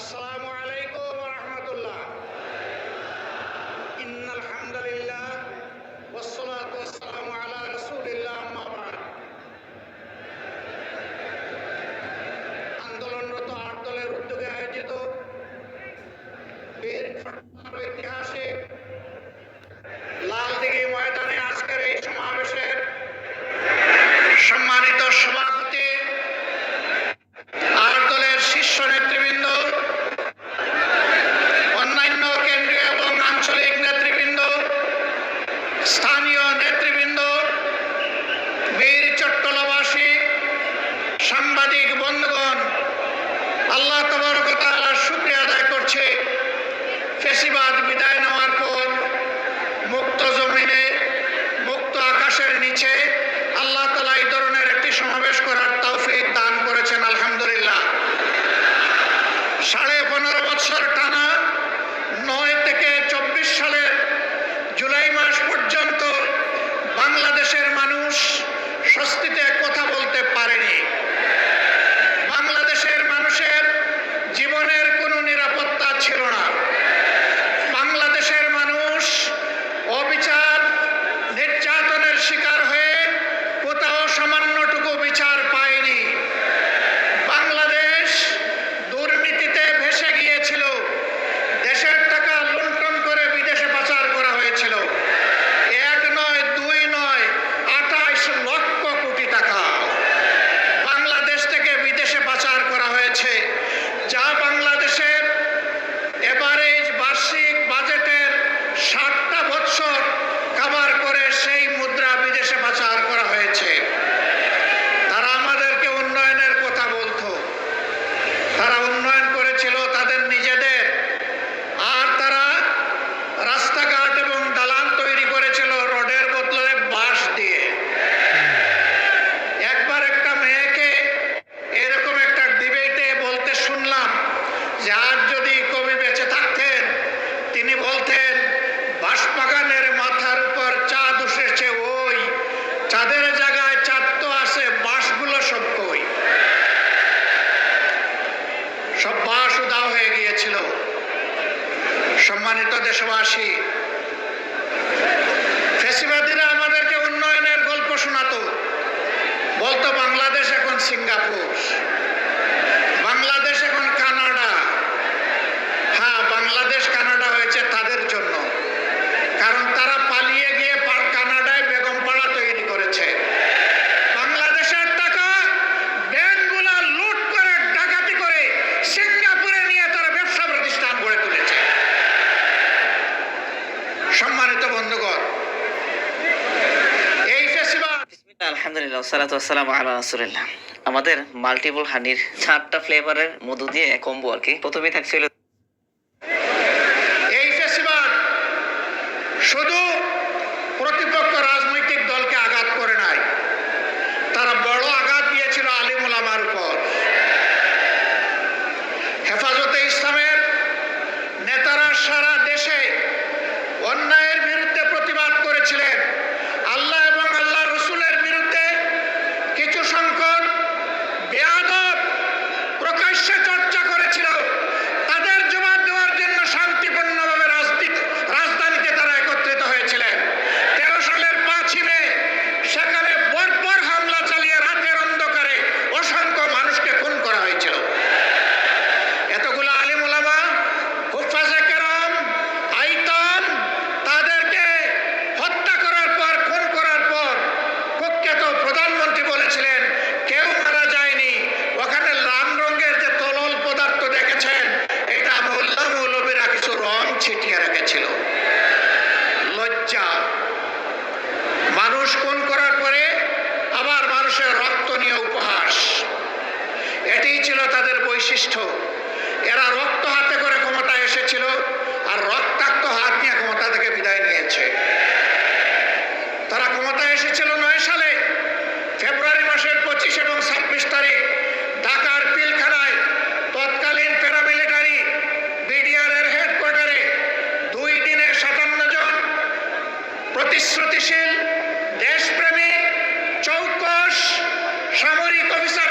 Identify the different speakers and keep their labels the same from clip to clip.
Speaker 1: আসসালাম ফেসিবাদ বিদায় সব পাশ উদাও হয়ে গিয়েছিল। সম্মানিত দেশবাসী, ফেসিবাদীরা আমাদেরকে উন্নয়নের গল্প শোনাতো। বলতো বাংলাদেশ এখন সিঙ্গাপুর। বন্ধ কর।
Speaker 2: আলহামদুলিল্লাহ সালাত আসসালাম রাসুলিল্লাহ। আমাদের মাল্টিপল হানির চারটা ফ্লেভারের মধু দিয়ে কম্বো আর কি। প্রথমে থাকছিল
Speaker 1: এই শুধু প্রতিপক্ষ রাজনৈতিক দলকে আঘাত করে নাই। তারা বড় আঘাত দিয়েছিল আলিমুল আমার উপর। হেফাজতে ইসলামের নেতারা সারা বৈশিষ্ট্য এরা রক্ত হাতে করে ক্ষমতা এসেছিল আর রক্তাক্ত হাত নিয়ে ক্ষমতা থেকে বিদায় নিয়েছে। তারা ক্ষমতা এসেছিল নয় সালে, ফেব্রুয়ারি মাসের পঁচিশ এবং ছাব্বিশ তারিখ, ঢাকার পিলখানায় তৎকালীন প্যারামিলিটারি বিডিআরের হেডকোয়ার্টারে দুই দিনে সাতান্ন জন প্রতিশ্রুতিশীল, দেশপ্রেমী, চৌকস, সামরিক অফিসার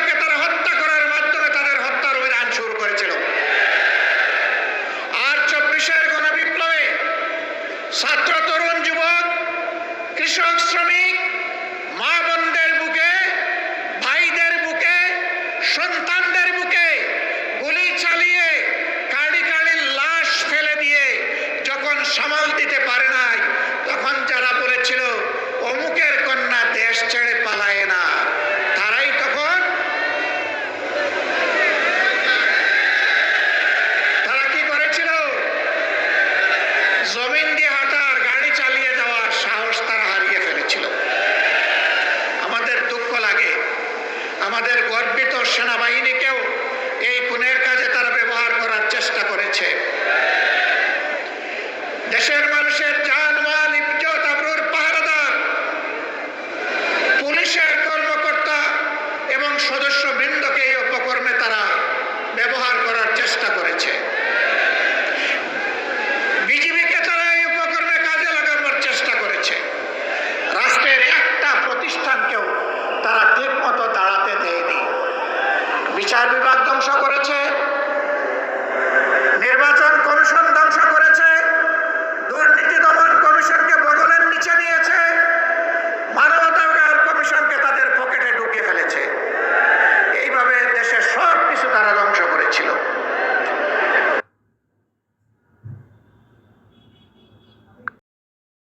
Speaker 1: জমিন দিয়ে হাঁটার, গাড়ি চালিয়ে যাওয়ার সাহস তারা হারিয়ে ফেলেছিল। আমাদের দুঃখ লাগে। আমাদের গর্বিত সেনাবাহিনীকেও এই খুনের কাজে তারা ব্যবহার করার চেষ্টা করেছে। দেশের মানুষের যান মাল, ইজ্জত, আবরুর পাহারাদার, পুলিশের কর্মকর্তা এবং সদস্য বৃন্দকে এই অপকর্মে তারা ব্যবহার করার চেষ্টা করেছে। বিচার বিভাগ ধ্বংস করেছে।